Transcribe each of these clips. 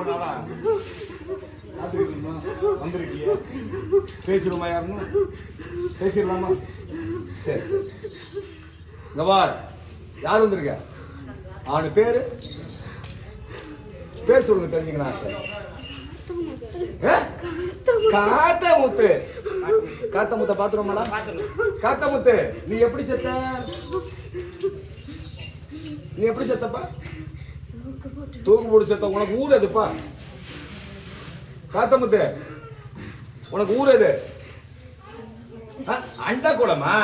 ரொம்ப நாளா காத்திருக்கீங்களா? பேசிடுமா யாருன்னு? பேசிடலாமா? சரி. இங்க யார் வந்திருக்க? அவனு பேர்? பேர் சொல்லுங்க தெரிஞ்சுக்கலாம் ஆசை. ஏ? காத்த முத்து காத்த நீ எப்படி செத்த? நீ எப்படி செத்தப்பா? தூக்கு பிடிச்சத உனக்கு ஊர் எதுப்பா? காத்தமுத்து உனக்கு ஊர் எது? அ, அண்டா குடமா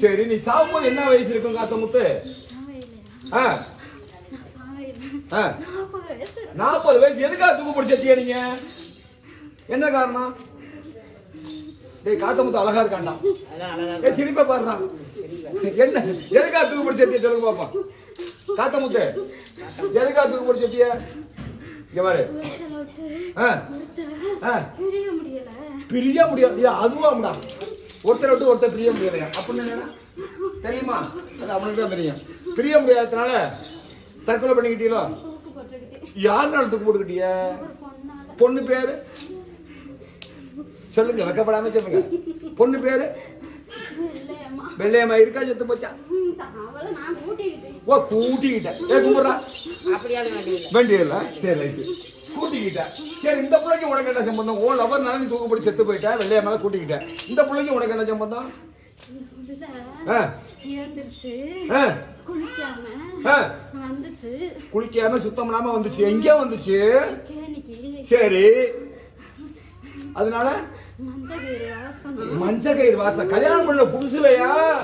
சரி நீ சாகும்போது என்ன வயசு இருக்கும் காத்தமுத்து ஆ. ஆ. நாற்பது வயசு. எதுக்காக தூக்கு போட்டு நீங்க? என்ன காரணம்? டேய் காத்தமுத்து அழகா இருக்காண்டா ஏ சிரிப்பா பாருடா. என்ன? எதுக்காக தூக்கு போட்டு சொல்லுங்க பாப்பா காத்தமுத்து எதுக்காக தூக்கு போட்டு இங்க பாரு. ஆ. ஆ. பிரிய முடியல. முடியாது இது அதுவாம்டா ஒருத்தர் விட்டு ஒருத்தர் பிரிய முடியலையா? அப்படின்னு தெரியுமா? அது அவனுக்கு தான் தெரியும். பிரிய முடியாததுனால தற்கொலை பண்ணிக்கிட்டீங்களோ? யாருனால தூக்கு போட்டுக்கிட்டிய? பொண்ணு பேரு? சொல்லுங்க வெக்கப்படாம சொல்லுங்க. பொண்ணு பேரு? வெள்ளையம்மா. இருக்கா செத்து போச்சா? ஓ கூட்டிக்கிட்டேன் ஏ கும்பிட்றா. வேண்டியதில்லை சரி ரைட்டு கூட்டிக்கிட்டேன் சரி இந்த பிள்ளைக்கு உனக்கு என்ன சம்பந்தம்? ஓ லவர் நாளைக்கு தூக்கப்படி செத்து போயிட்டேன் வெள்ளையம்மாவை கூட்டிக்கிட்டேன் இந்த பிள்ளைக்கு உனக்கு என்ன சம்பந்தம்? குளிக்காம சுத்தம் இல்லாம வந்துச்சு. எங்கே வந்துச்சு. சரி. அதனால மஞ்ச கயிறு வாசம். கல்யாணம் பண்ண புதுசுலையா?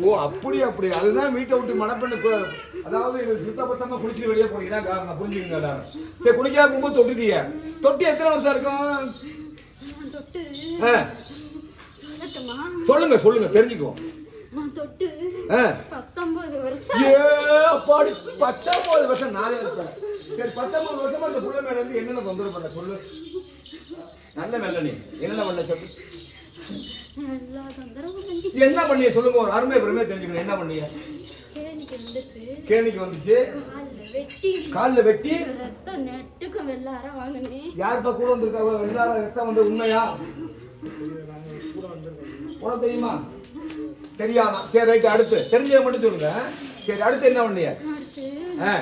ஓ அப்படி அப்படி. அதுதான் வீட்டை விட்டு மணப்பெண்ணு கு- அதாவது இது சுத்தபத்தமா குளிச்சுட்டு வெளியே போனீங்கன்னா காரணம். புரிஞ்சுக்கங்க எல்லாரும். சரி குளிக்காம போகும்போது தொட்டுட்டீங்க தொட்டி எத்தனை வருஷம் இருக்கும்? சொல்லுங்க சொல்லுங்க. தெரிஞ்சுக்குவோம். பத்தொன்பது வருஷம் நானே இருப்பேன் சரி பத்தொன்பது வருஷமா அந்த புள்ள மேல இருந்து என்னென்ன தொந்தரவு பண்ண சொல்லு. நல்ல மெல்ல நீ என்னென்ன பண்ண சொல்லு? என்ன பண்ணிய சொல்லுங்க ஒரு அருமை பெருமையை தெரிஞ்சுக்கணும். என்ன பண்ணிய? கேணிக்கு வந்துச்சு. காலில் வெட்டி. ரத்தம் நெட்டுக்கும் வெள்ளாரம் வாங்கினேன். யாருப்பா கூட வந்திருக்காவ? எல்லாரும் ரத்தம் வந்து உண்மையா? உனக்கு தெரியுமா? தெரியாம. சரி ரைட்டு அடுத்து. தெரிஞ்சதை மட்டும் சொல்லுங்க. சரி அடுத்து என்ன பண்ணிய ஆ.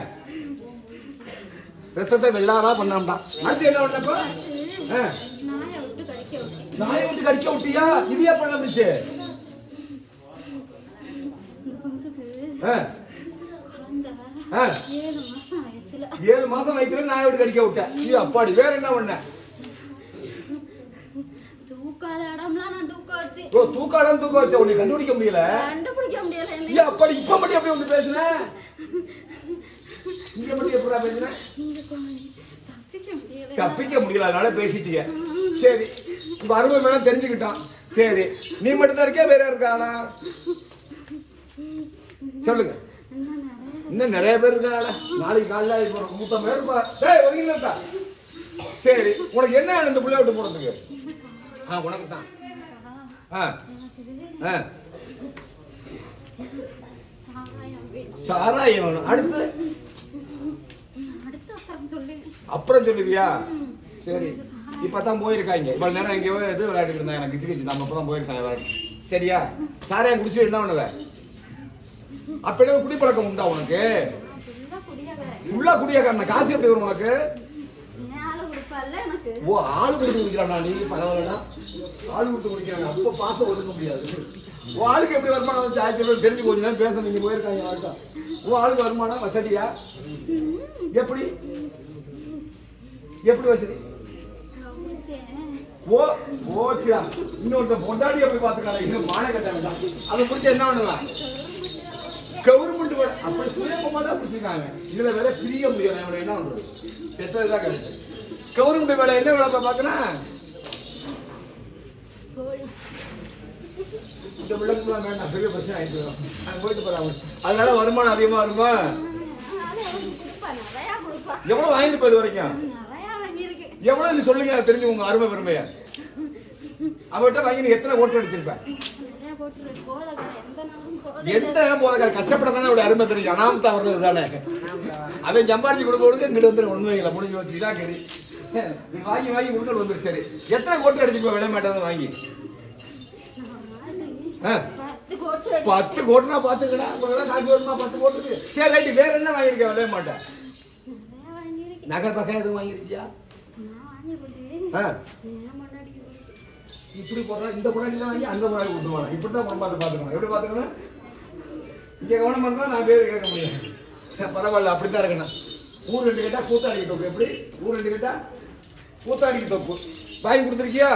ரத்தத்தை வெள்ளாரா பண்ணாம்டா. அடுத்து என்ன பண்ணப்போ ஆ. நாயை விட்டு கடிக்க விட்டியா? இது எப்ப நடந்துச்சு ஆ. ஆ. ஏழு மாசம் வைக்கிற நாயை விட்டு கடிக்க விட்டேன். ஐயோ அப்பாடி. வேற என்ன பண்ண தூக்காதாடா. வச்சு ஓ தூக்காடம் தூக்க வச்ச உன்னை கண்டுபிடிக்க முடியல. கண்டுபிடிக்க முடியல அப்பாடி இப்ப மட்டும் எப்படி வந்து பேசுன? இங்க மட்டும் எப்படா பேசுன? தப்பிக்க முடியல. தப்பிக்க முடியல அதனால பேசிட்டீங்க சரி உங்க அருமை தெரிஞ்சுக்கிட்டான். சரி நீ மட்டும் தான் இருக்கியா வேற இருக்காளா? சொல்லுங்க. இன்னும் நிறைய பேர் இருக்காளா? நாளைக்கு காலைல இப்போ நூத்தம்பது பேர் இருப்பா. டேய் ஒதுங்கிலக்கா சரி உனக்கு என்ன இந்த பிள்ளை விட்டு போறதுக்கு? ஆ உனக்கு தான் சாராயம். வேணும் அடுத்து? அப்புறம் சொல்லி அப்புறம் சொல்லுவியா? சரி. இப்பதான் போயிருக்காங்க. இவ்வளவு நேரம் எங்கேயோ எது விளையாடிட்டு இருந்தா எனக்கு கிச்சு கிச்சு நம்ம அப்பதான் போயிருக்காங்க விளையாடி சரியா? சாராயம் குடிச்சு என்ன பண்ணுவ? அப்பவே குடிப்பழக்கம் உண்டா உனக்கு? உள்ள குடியக்காரன காசு எப்படி வரும் உனக்கு? ஓ ஆள் கொடுத்து குடிக்கிறானா நீ? பரவாயில்லடா. ஆள் விட்டு குடிக்கிறாங்க. அப்ப பாசம் ஒதுக்க முடியாது. உன் ஆளுக்கு எப்படி வருமானம் வந்து ஆயிரத்தி தெரிஞ்சு கொஞ்ச நேரம் பேச நீங்க போயிருக்காங்க ஆள்கிட்ட உன் ஆளுக்கு வருமானம் வசதியா? எப்படி? எப்படி வசதி? ஓ ஓச்சியா இன்னொருத்தன் பொண்டாடி போய் பார்த்துக்கலாம் இன்னும் மான கட்டாங்க அதை முடிச்சு என்ன பண்ணுவேன் கவர்மெண்ட் வேலை அப்படி சுயமா தான் பிடிச்சிருக்காங்க. இதுல வேலை பிரிய முடியாது அவனை என்ன பண்றது? செத்ததுதான் கரெக்ட் கவர்மெண்ட் வேலை என்ன வேலை பார்க்கணும் கோழி இந்த விளக்குலாம் வேண்டாம். பெரிய பிரச்சனை ஆயிட்டு நாங்கள் போயிட்டு போறாங்க அதனால வருமானம் அதிகமா வருமா? எவ்வளோ அவனுக்கு எவ்வளவு இது வரைக்கும்? எவ்வளோ எவ்வளவு சொல்லுங்க தெரிஞ்சு உங்க அருமை பெருமைய. அவர்கிட்ட வாங்கி நீ எத்தனை ஓட்டு அடிச்சிருப்பேன் எந்த நேரம் போதக்கார கஷ்டப்படத்தானே அவருடைய அருமை தெரியும். அனாமத்தா வர்றது தானே அவன் சம்பாரிச்சு கொடுக்க கொடுக்க இங்கிட்டு வந்துடும் ஒண்ணுமே இல்லை. முடிஞ்சு வச்சு இதான் நீ வாங்கி வாங்கி உங்கள் வந்துரு சரி. எத்தனை கோட்டு அடிச்சுக்கோ விட மாட்டேன் வாங்கி. பத்து கோட்டுனா பாத்துக்கடா காசு வருமா பத்து கோட்டுக்கு சரி ரைட்டு. வேற என்ன வாங்கியிருக்கேன் விளைய மாட்டேன் நகர் பக்கம் எதுவும் வாங்கியிருக்கியா? ஆ. இப்படி போடுறா. இந்த புறாடி தான் வாங்கி அந்த புறாடி கொடுத்துருவாங்க இப்படி தான் பார்த்து பார்த்துக்கணும் எப்படி பார்த்துக்கணும்? இங்கே கவனம் பண்ணால் நான் பேர் கேட்க முடியும் சரி, பரவாயில்ல. அப்படி தான் இருக்கணும். ஊர் ரெண்டு கேட்டால் கூத்தாடிக்கு தொப்பு எப்படி? ஊர் ரெண்டு கேட்டால் கூத்தாடிக்கு தொப்பு வாங்கி கொடுத்துருக்கியா?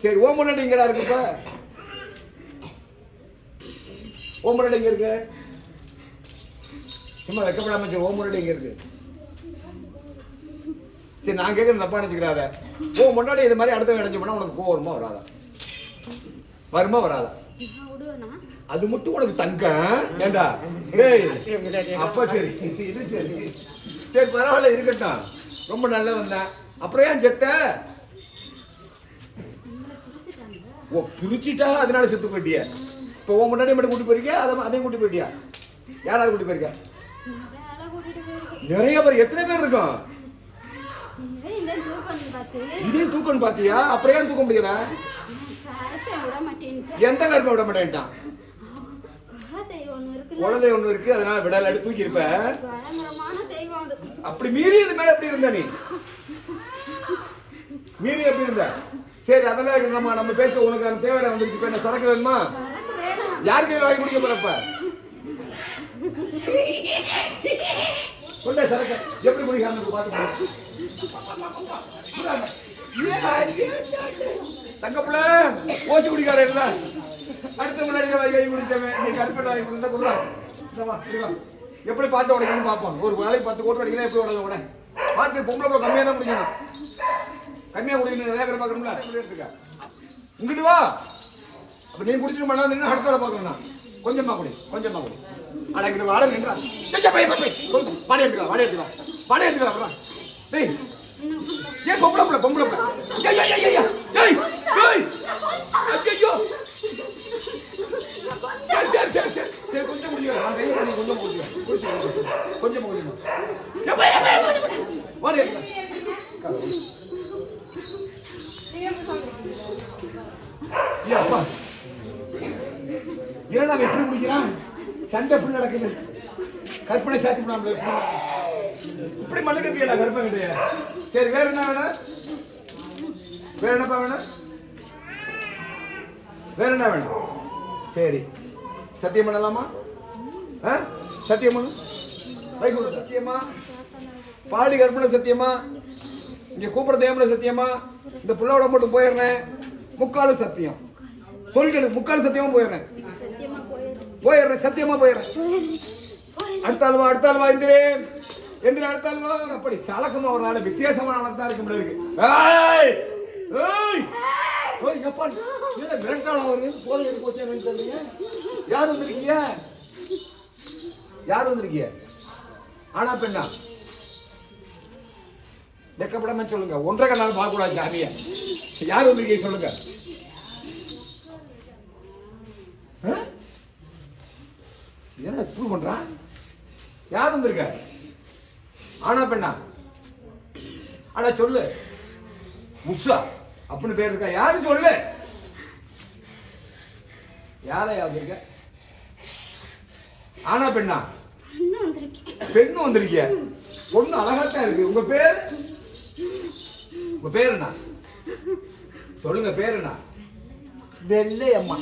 சரி ஓ முன்னாடி இங்கடா இருக்குப்பா இப்ப எங்கே இருக்கு? சும்மா வைக்கப்படாம சொல்லு, ஓம் இருக்கு? சரி நான் கேட்குறது தப்பா நினைச்சுக்கிறாத. ஓ முன்னாடி இது மாதிரி அடுத்த அடைஞ்சு போனால் உனக்கு கோவம் வருமா வராதா? வருமா வராதா? அது மட்டும் உனக்கு தங்கம். ஏண்டா? ஏய் அப்பா சரி. இது சரி. சரி பரவாயில்ல இருக்கட்டும். ரொம்ப நல்ல வந்தேன் அப்புறம் ஏன் செத்த? ஓ பிரிச்சுட்டா? அதனால செத்து போயிட்டிய. இப்போ உன் முன்னாடி மட்டும் கூட்டி போயிருக்கியா? அதை அதையும் கூட்டி போயிருக்கியா? யாராவது கூட்டி போயிருக்கா? நிறைய பேர் எத்தனை பேர் இருக்கும்? இதே தூக்கம் இதையும் தூக்கணும் பாத்தியா? அப்புறம் ஏன் தூக்க முடியல? எந்த கருப்பை விட மாட்டேன்ட்டான்? ஒன்று குழந்தை ஒண்ணு இருக்கு அதனால விடலாடி தூக்கி இருப்ப. அப்படி மீறி இது மேல எப்படி இருந்த நீ? மீறி எப்படி இருந்த? சரி அதெல்லாம் நம்ம நம்ம பேச உனக்கு அந்த தேவையான வந்துருச்சு இப்ப என்ன சரக்கு வேணுமா? யார் கையில் வாங்கி குடிக்க போறப்ப கொண்டே சரக்க. எப்படி குடிக்காம பார்த்து தங்கப்புல ஓசி குடிக்கார இல்ல. அடுத்த முன்னாடி வாங்கி வாங்கி குடிச்சவன். நீ கருப்பை வாங்கி குடிச்சா கொடுறா எப்படி பார்த்து உடைக்கணும்னு பார்ப்போம். ஒரு வேலைக்கு பத்து கோடி அடிக்கிறேன் எப்படி உடங்க உடனே? பார்த்து பொம்பளை பிள்ளை கம்மியாக தான் குடிக்கணும். கம்மியாக குடிக்கணும் நிறைய பேர் பார்க்கணும்ல. எடுத்துக்க இங்கிட்டு வா. அப்போ நீ குடிச்சிட்டு பண்ணா நின்று அடுத்த வேலை பார்க்கணும் கொஞ்சமா குடி கொஞ்சமா குடி அட இங்கிட்டு வாட நின்றா பை பை பை பாடி எடுத்துக்கலாம் பாடி எடுத்துக்கலாம் பாடி எடுத்துக்கலாம் டேய் ஏன் பொம்பளை பிள்ளை பொம்பளை பிள்ளை. ஏய் ஏய் ஏய் டேய் டேய் ஏய் ஐயோ கொஞ்சம் சரி சரி கொஞ்சம் முடியும்? கொஞ்சம் முடியும்? கொஞ்சம் தான் வெற்றி முடிக்கிறான் சண்டை எப்படி நடக்குது. கற்பனை சாட்சி பண்ணாமல் இப்படி மண்ணு கட்டியடா கற்பனை கிடையாது சரி வேற என்ன வேணும்? வேற என்னப்பா வேணும்? வேற என்ன வேணும்? சரி. சத்தியம் பண்ணலாமா? ஆ? சத்தியம்? பண்ணு கை சத்தியமா? பாடி கற்பனை சத்தியமா? இங்க கூப்பிட தேவன சத்தியமா? இந்த புள்ளோட மட்டும் போயிடுறேன். முக்காலு சத்தியம். சொல்லிட்டு முக்கால் சத்தியமா போயிடுறேன். போயிடுறேன் சத்தியமா போயிடுறேன். அடுத்த ஆளுவா அடுத்த ஆளுவா எந்திரே எந்திர அடுத்த அப்படி சலக்கமா ஒரு நாள் வித்தியாசமான தான் இருக்க முடியாது. ஏய்! எப்பா மிரட்டாளம் வருது போதை எடுக்க என்னன்னு தெரியல யார் வந்திருக்கீங்க? யார் வந்திருக்கீங்க? ஆனா பெண்ணா? வெக்கப்படாம சொல்லுங்க. ஒன்றரை கண்ணால் பார்க்க கூடாது சாமிய. யார் வந்திருக்கீங்க சொல்லுங்க. என்ன இப்படி பண்றான் யார் வந்திருக்க? ஆனா பெண்ணா? ஆனா சொல்லு. முக்ஷா அப்படின்னு பேர் இருக்கா? யாரு சொல்லு? யாரை வந்திருக்க? ஆனா பெண்ணா? பெண்ணு வந்திருக்கிய? பொண்ணு அழகாத்தான் இருக்கு. உங்க பேர்? உங்க பேர் என்ன? சொல்லுங்க பேர் என்ன? வெள்ளை அம்மா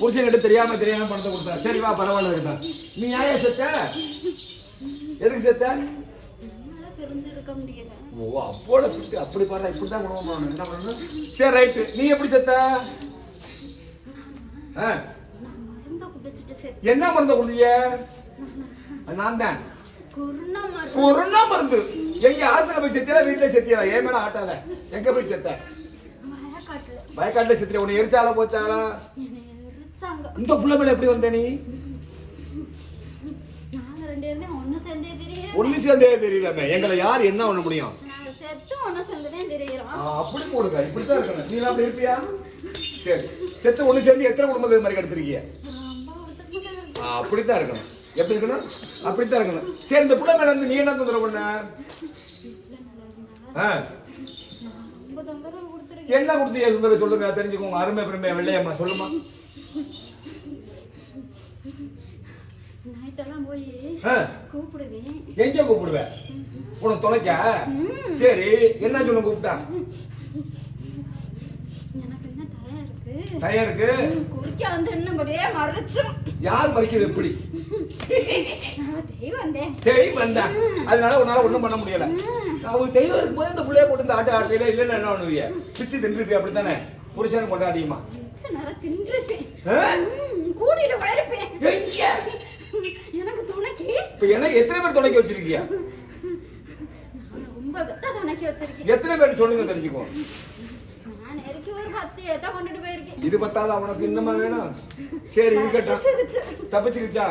புருஷன்கிட்ட தெரியாம தெரியாம பணத்தை கொடுத்தா. சரி வா பரவாயில்ல இருக்கட்டும் நீ யாரையா செத்த? எதுக்கு செத்த? ஓ அப்போட பிடிச்சி அப்படி பாரு இப்படி தான் குடும்பம் பண்ணணும் என்ன பண்ணணும்? சரி ரைட்டு. நீ எப்படி செத்த? என்ன மருந்து கொடுத்தீங்க? நான் தான். கொரோனா மருந்து. கொரோனா மருந்து. எங்க ஆத்துல போய் செத்தியா வீட்டுல செத்தியா? ஏன் மேல ஆட்டாத? எங்க போய் செத்த? வயக்காட்டுல செத்தியா உன்னை எரிச்சாலா போச்சாலா? இந்த புள்ள மேல எப்படி வந்த நீ? ஒண்ணு சேர்ந்தே தெரியலமே எங்களை யார் என்ன பண்ண முடியும்? அப்படி போடுங்க. இப்படித்தான் இருக்கணும். நீ அப்படி இருப்பியா? சரி. செத்து ஒண்ணு சேர்ந்து எத்தனை குடும்பம் இது மாதிரி ஆ, அப்படித்தான் இருக்கணும். எப்படி இருக்கணும்? அப்படித்தான் இருக்கணும். சரி இந்த பிள்ளை மேல வந்து நீ என்ன தொந்தரவு பண்ண? ஆ, என்ன கொடுத்தீங்க சுந்தர சொல்லுங்க? தெரிஞ்சுக்கோங்க. அருமை பெருமை வெள்ளையம்மா சொல்லுமா? எங்க கூப்பிடுவேன் உனக்கு தொலைக்க? சரி என்ன சொல்ல கூப்பிட்டா தயாருக்கு குறுக்க வந்து என்னபடியே மறைச்சிரும் யார் மறிக்கிறது எப்படி நான் தெய்வம் வந்தேன் தெய்வம் வந்தேன் அதனால உன்னால ஒண்ணும் பண்ண முடியல. அவங்க தெய்வம் இருக்கும்போது இந்த புள்ளைய போட்டு இந்த ஆட்டு ஆட்டையில இல்லைன்னா என்ன பண்ணுவீங்க பிச்சு தின்றுப்பி? ம், கூட்டிட்டு போயிருப்பேன். எங்க? எனக்கு துணைக்கு. இப்ப எனக்கு எத்தனை பேர் துணைக்கி வச்சிருக்கேன். எத்தனை பேர் சொல்லுங்க தெரிஞ்சுக்குவோம் இது பத்தாத? உனக்கு இன்னமா வேணும்? சரி இருக்கட்டும். தப்பிச்சுக்கிச்சா?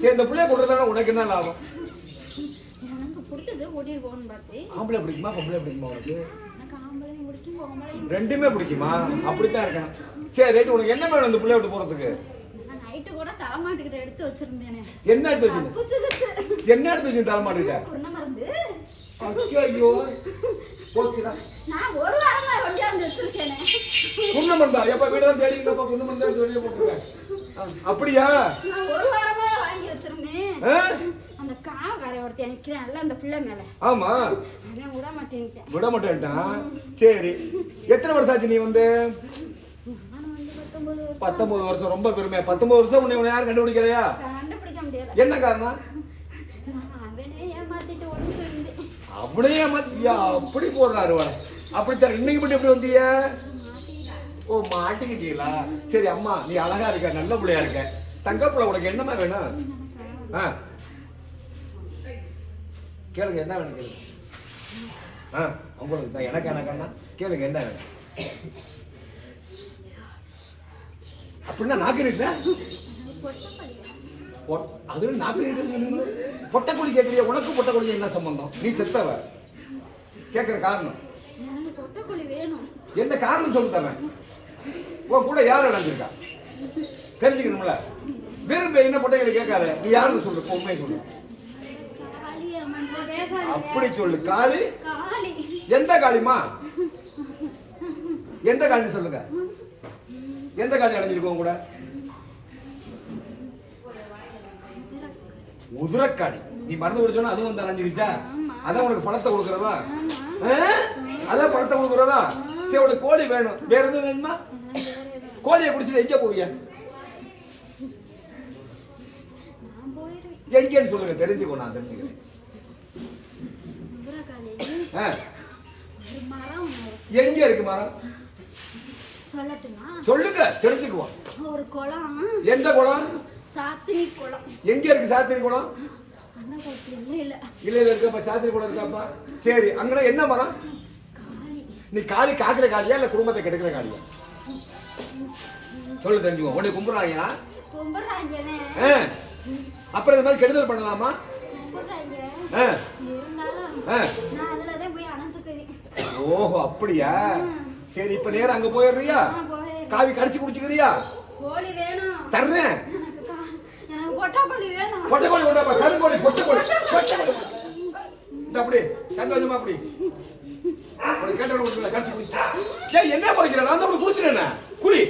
சரி இந்த பிள்ளைய கொடுத்ததால உனக்கு என்ன லாபம்? கூட்டிட்டு பார்த்தேன் ஆம்பளை பிடிக்குமா பொம்பளை பிடிக்குமா உனக்கு? எனக்கு ஆம்பளையும் பிடிக்கும் பொம்பளையும் ரெண்டுமே பிடிக்குமா? அப்படித்தான் இருக்கணும். சரி ரைட் உனக்கு என்ன வேணும் இந்த பிள்ளைய விட்டு போறதுக்கு? நான் நைட்டு கூட தலைமாட்டுக்கிட்ட எடுத்து வச்சிருந்தேனே. என்ன எடுத்து வச்சிருந்த. என்ன எடுத்து வச்சு தலைமாட்டிட்ட குருணை மருந்து. ஐயோ போச்சுடா. நான் ஒரு வாரமா கொண்டாந்து வச்சிருக்கேனே. பண்ணா எப்ப வீடு தேடிங்கப்பா குன்னம் பண்ணா வெளியே போட்டுருக்கேன் அப்படியா? நான் ஒரு வாரமா வாங்கி வச்சிருந்தேன் ஆ? அந்த காவக்காரை ஒருத்தன் நிக்கிறான்ல அந்த பிள்ளை மேல. ஆமா. அவன் விட மாட்டேன்ட்டேன் விட மாட்டேன்ட்டான் சரி. எத்தனை வருஷம் ஆச்சு நீ வந்து? பத்தொன்பது வருஷம். ரொம்ப பெருமை. பத்தொன்பது வருஷம் உன்னை யாரும் கண்டுபிடிக்கலையா? என்ன காரணம்? அப்படியே மத்தியா அப்படி போடுறாரு அப்படித்தான் இன்னைக்கு மட்டும் எப்படி வந்தீங்க ஓ மாட்டிக்கிட்டீங்களா? சரி அம்மா நீ அழகா இருக்க நல்ல பிள்ளையா இருக்க. தங்கப்புல உனக்கு என்னமா வேணும்? ஆ? கேளுங்க என்ன வேணும் கேளுங்க. ஆ உங்களுக்கு தான் எனக்கு எனக்கு அண்ணா கேளுங்க என்ன வேணும்? அப்படின்னா நாக்கு நீட்டா அது நாக்கு நீட்டு பொட்டக்குழி கேட்குறிய உனக்கு பொட்டக்குழி என்ன சம்பந்தம்? நீ செத்தவ. கேட்குற காரணம்? என்ன காரணம் சொல்லு தரேன் உன் கூட யார் அடைஞ்சிருக்கா தெரிஞ்சுக்கணும்ல. வெறும் என்ன பொட்டைகளை கேட்காத? நீ யாருன்னு சொல்லு உண்மையை சொல்லு. அப்படி சொல்லு. காளி? காளி. எந்த காளிமா எந்த காளி சொல்லுங்க. எந்த காளி அடைஞ்சிருக்கோம் கூட? உதிரக்காளி. நீ மருந்து குடிச்சோன்னா அதுவும் வந்து அடைஞ்சிருச்சா? அதான் உனக்கு பணத்தை கொடுக்குறதா? அதான் பணத்தை கொடுக்குறதா? சரி உனக்கு கோழி வேணும். வேற எதுவும் வேணுமா? கோழியை குடிச்சிட்டு எங்க போவியா? எங்கேன்னு சொல்லுங்க. தெரிஞ்சுக்கோ நான் தெரிஞ்சுக்கிறேன் உதிரக்காளி ஆ, ஒரு மரம் ஒண்ணு இருக்கு. எங்க இருக்கு மரம்? சொல்லுங்க தெரிஞ்சுக்குவோம். ஒரு குளம். எந்த குளம்? சாத்தினி குளம். எங்க இருக்கு சாத்திரி குளம்? இல்ல. இல்ல இருக்கப்பா சாத்திரி குளம் இருக்காப்பா. சரி அங்கன என்ன மரம்? நீ காளி காக்குற காளியா இல்ல குடும்பத்தை கெடுக்கிற காளியா? சொல்லு தெரிஞ்சுக்குவோம். உன்னை கும்பிடுறாங்க கும்பிடுறாங்கண்ணே ஆ, அப்புறம் இந்த மாதிரி கெடுதல் பண்ணலாமா கும்பிடுறாங்க ஆ, இருந்தாலும் ஆ. நான் அதுலதான் போய் அணைஞ்சுக்குவேன் ஓஹோ அப்படியா? சரி இப்ப நேரம் அங்க போயிடுறியா? காவி கடிச்சு குடிச்சுக்கிறியா? கோழி வேணும். தர்றேன். எனக்கு கா- எனக்கு பொட்டா கோழி வேணும். பொட்டை கோழி கொண்டாப்பா கருங்கோழி பொட்டை கோழி பொட்டை கோழி இந்த அப்படி. சந்தோஷமா அப்படி. அப்படி கேட்டவன கொடுக்கல கடிச்சு குடிச்சு. ஏய் என்ன படிக்கிற நான் தான் குடிச்சிட்டேன் குடி.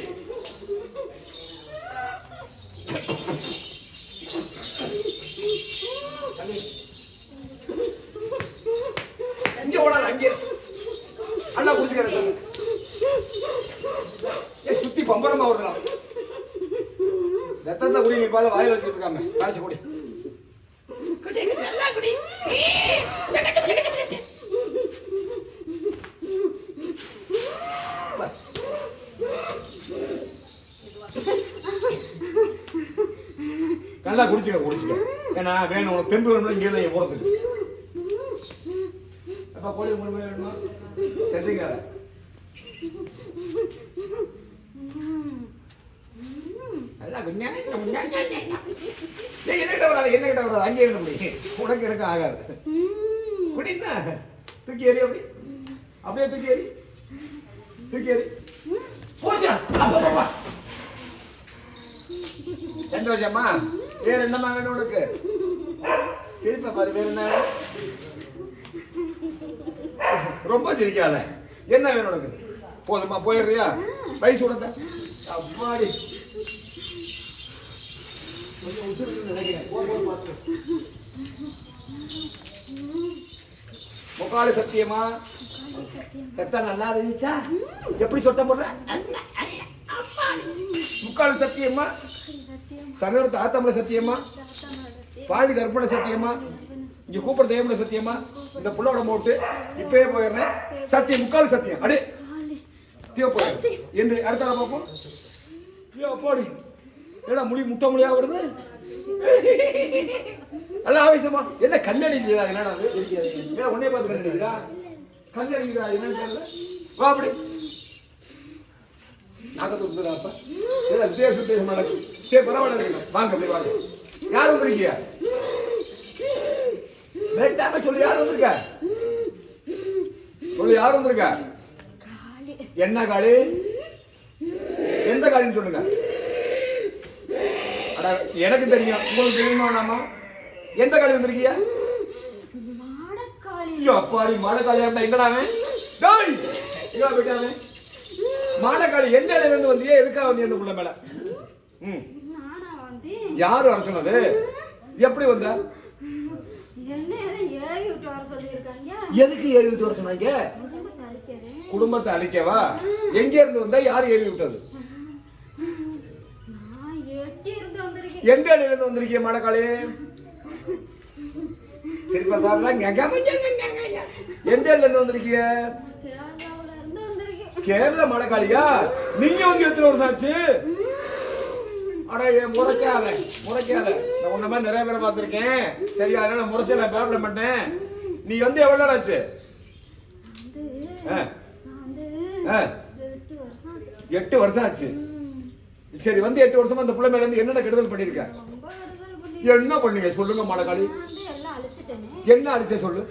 பால வாயில வச்சுட்டு இருக்காம. கடைசி குடி. நல்லா குடிச்சுக்க குடிச்சுக்க. ஏன்னா வேணும் உனக்கு தெம்பு வேணும் இங்கே தான் போறதுக்கு. அப்பா கோழி மூணு மணி வேணுமா சரிங்களா நல்லா குஞ்சா குஞ்சா, குஞ்சா, குஞ்சா. ஏய், என்ன கிட்ட வராது என்ன கிட்ட வராது அங்கே இருந்து குடி உனக்கு எனக்கு ஆகாது. குடின்னா தூக்கி எறி அப்படி. அப்படியே தூக்கி எறி. தூக்கி எறி. போச்சா. அப்பா சந்தோஷமா வேற என்னமா வேணும் உனக்கு? சிரிப்பா பாரு வேற என்ன? ரொம்ப சிரிக்காத. என்ன வேணும் உனக்கு? போதுமா போயிடுறியா? வயசு உசுறு இருக்குன்னு நினைக்கிறேன் போ, சத்தியமா? கத்தா நல்லா இருந்துச்சா? எப்படி சொட்ட போடுற? முக்காலு சத்தியமா? சகோதரத்து ஆத்தமல சத்தியமா? பாடி கற்பனை சத்தியமா? இங்க கூப்பிட தேவன சத்தியமா? இந்த புள்ளோட போட்டு இப்பயே போயிடுறேன் சத்தியம் முக்கால் சத்தியம். அடே. தீவ போயிடு எந்த அடுத்த பார்ப்போம். தியோ போடி. ஏடா முடி முட்டை முடியா வருது? நல்ல ஆவேசமா? என்ன கண்ணடிக்குதா என்னடா உன்னே பார்த்து கண்ணடிக்கிறா கண்ணடிக்குதா என்னன்னு தெரியல. வா அப்படி. நாக்கத்து விட்டுறா அப்ப. ஏதா வித்தியாச நடக்கும். சரி பரவாயில்ல வாங்க அப்படி வாங்க. யார் வந்திருக்கீங்க வேண்டாம சொல்லு யார் வந்திருக்க? சொல்லு யார் வந்திருக்க? என்ன காளி? எந்த காளின்னு சொல்லுங்க. அட எனக்கு தெரியும். உங்களுக்கு தெரியுமா நாம எந்த காளி மாடக்காளி ஐயோ அப்பாடி மாடக்காளியா இருந்தா எங்கடா அவன்? டேய் எங்க போயிட்டானே மாடக்காளி எந்த இடையில இருந்து வந்தியே? எதுக்காக வந்திய அந்த புள்ள மேல? ம். யாரு வர சொன்னது எப்படி வந்த? எதுக்கு ஏறி விட்டு வர சொன்னாங்க? குடும்பத்தை அழிக்கவா. எங்க இருந்து வந்தா? யார் ஏறி விட்டது? எந்த இடையில இருந்து வந்திருக்கீங்க மாடக்காளி சரிப்பா பாருங்க எந்த இடையில இருந்து வந்திருக்கீங்க? கேரளாவுல இருந்து கேரள மழைக்காளியா நீங்க வந்து எத்தனை வருஷம் ஆச்சு? அட ஏன் முறைக்காத முறைக்காத. நான் உன்ன மாதிரி நிறைய பேரை பார்த்துருக்கேன். சரியா அதனால முறைச்சு நான் ப்ராப்ளம் மாட்டேன் நீ வந்து எவ்வளோ நாள் ஆச்சு? ஆ, ஆ, எட்டு வருஷம் ஆச்சு. சரி வந்து எட்டு வருஷமா அந்த பிள்ளை மேல இருந்து என்னென்ன கெடுதல் பண்ணிருக்க என்ன பண்ணீங்க சொல்லுங்க மழைக்காளி நான் வந்து எல்லாம் அழிச்சிட்டேனே என்ன அடிச்ச சொல்லு?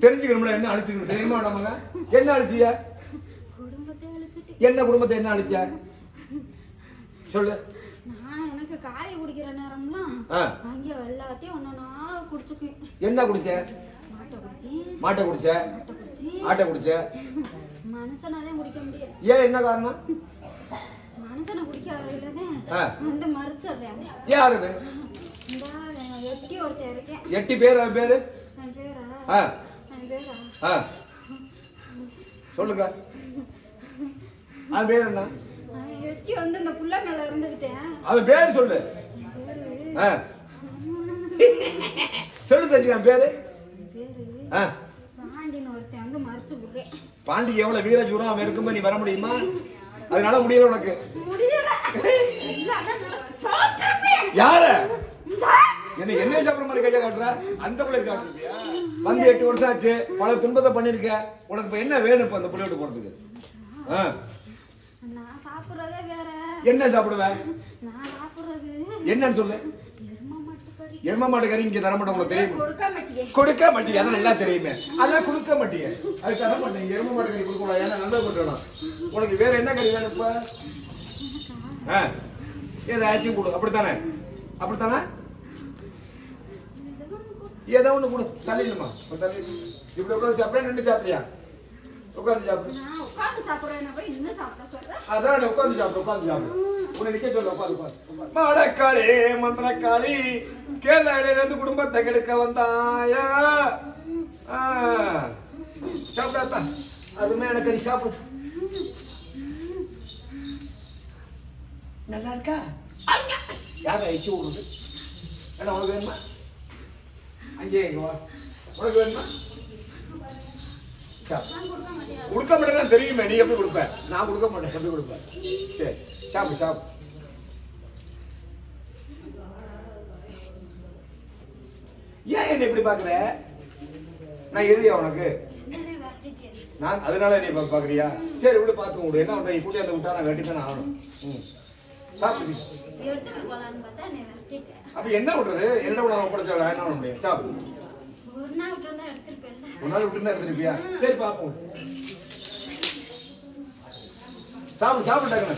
தெரிஞ்சுக்கணும்ல என்ன அடிச்சுக்கணும் தெரியுமா நம்ம என்ன அடிச்சிய? என்ன குடும்பத்தை என்ன அடிச்ச? சொல்லு. நான் எனக்கு காய் குடிக்கிற நேரம்லாம் அங்க எல்லாத்தையும் ஒன்னொன்னா குடிச்சுக்குவேன் என்ன குடிச்ச? மாட்டை குடிச்சு. மாட்டை குடிச்ச? மாட்டை குடிச்சு. ஆட்டை குடிச்ச? மனுஷனாதான் குடிக்க முடியாது. ஏன் என்ன காரணம்? மனுஷனை குடிக்க வரையிலதே ஆ. வந்து மறைச்சிடுறேன் யார்? எட்டி பேர் அவன் பேரு? ஆ. ஆ. சொல்லுங்க. அவன் பேர் என்ன? அவன் எட்டி வந்து இந்த புள்ள மேல இருந்துகிட்டேன். அவன் பேர் சொல்லு. ஆ. சொல்லு அவன் பேரு? ஆ. பாண்டிக்கு எவ்வளவு வீரஜூரம் அவன் இருக்கும்போது நீ வர முடியுமா? அதனால முடியல உனக்கு. யார? என்ன என்ன சாப்பிடுற மாதிரி கையை காட்டுற? அந்த பிள்ளை சாப்பிட்டுருக்கியா? வந்து எட்டு வருஷம் ஆச்சு பல துன்பத்தை பண்ணிருக்க உனக்கு இப்ப என்ன வேணும் இப்ப அந்த பிள்ளை விட்டு போறதுக்கு? ஆ, என்ன சாப்பிடுவ? நான் சாப்பிடுறது. என்னன்னு சொல்லு. எரும மாட்டுக்கறி கறி. இங்க தர மாட்டோம் உங்களுக்கு தெரியும்? கொடுக்க கொடுக்க மாட்டீங்க அதான் நல்லா தெரியுமே. அதான் கொடுக்க மாட்டீங்க அது தர மாட்டீங்க எரும கறி கொடுக்கலாம் ஏன்னா நல்லது கொடுக்கணும். உனக்கு வேற என்ன கறி வேணும் இப்ப? ஏதாச்சும் கொடு. அப்படித்தானே? அப்படித்தானே? ஏதோ ஒண்ணு கொடு. தள்ளிடுமா தள்ளி இப்படி உட்காந்து சாப்பிட. நின்று சாப்பிட்டியா உட்காந்து சாப்பிடு அதான் உட்காந்து சாப்பிடு உட்காந்து சாப்பிடு. உன்னை நிக்க சொல்ல உட்காந்து உட்காந்து மடக்காளி மந்திரக்காளி கேரள இடையில இருந்து குடும்பத்தை கெடுக்க வந்தாயா? ஆ, சாப்பிடாதா? அதுமே எனக்கு நீ சாப்பிடு. நல்லா இருக்கா? யாரை அழிச்சு விடுது ஏன்னா உனக்கு வேணுமா? அங்கேயே உனக்கு வேணுமா? கொடுக்க மாட்டேன் தெரியுமே நீ எப்படி கொடுப்ப? நான் கொடுக்க மாட்டேன் எப்படி கொடுப்பேன் சரி சாப்பிடு சாப்பிடு. ஏன் என்ன இப்படி பாக்குற நான் எதிரியா உனக்கு? நான் அதனால நீ பா- பாக்குறியா சரி விடு பார்த்து விடு. என்ன பண்ற இப்படி அந்த விட்டா நான் வெட்டி தானே ஆகணும். ம். சாப்பிடு அப்ப என்ன விட்டுறது என்ன விட ஒப்படைச்சா என்ன பண்ண முடியும்? சாப்பிடு. ஒரு நாள் விட்டு இருந்தா தான் சரி பாப்போம். சாப்பிடு சாப்பிட்டாங்க